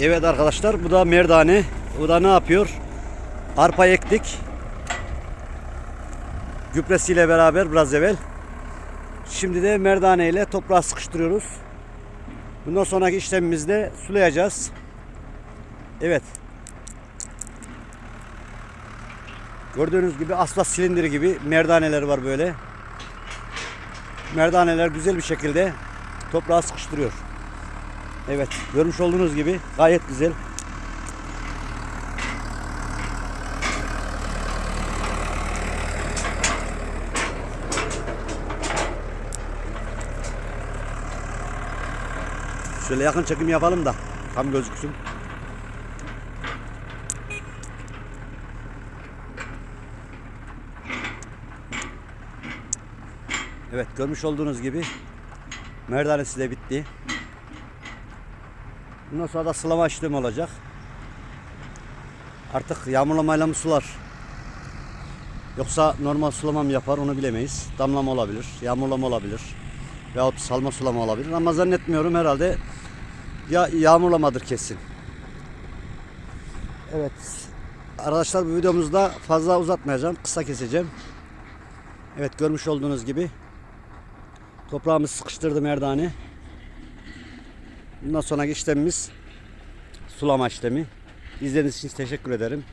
Evet arkadaşlar bu da merdane. Bu da ne yapıyor? Arpa ektik. Gübresiyle beraber biraz evvel. Şimdi de merdane ile toprağı sıkıştırıyoruz. Bundan sonraki işlemimizde sulayacağız. Evet. Gördüğünüz gibi asla silindiri gibi merdaneler var böyle. Merdaneler güzel bir şekilde toprağı sıkıştırıyor. Evet, görmüş olduğunuz gibi gayet güzel. Şöyle yakın çekim yapalım da tam gözüksün. Evet görmüş olduğunuz gibi merdanesi de bitti. Bundan sonra da sulama işlemi olacak. Artık yağmurlamayla mı sular? Yoksa normal sulama mı yapar onu bilemeyiz. Damlama olabilir, yağmurlama olabilir. Veyahut salma sulama olabilir ama zannetmiyorum herhalde ya yağmurlamadır kesin. Evet. Arkadaşlar bu videomuzda fazla uzatmayacağım. Kısa keseceğim. Evet görmüş olduğunuz gibi toprağımız sıkıştırdı merdane. Bundan sonraki işlemimiz sulama işlemi. İzlediğiniz için teşekkür ederim.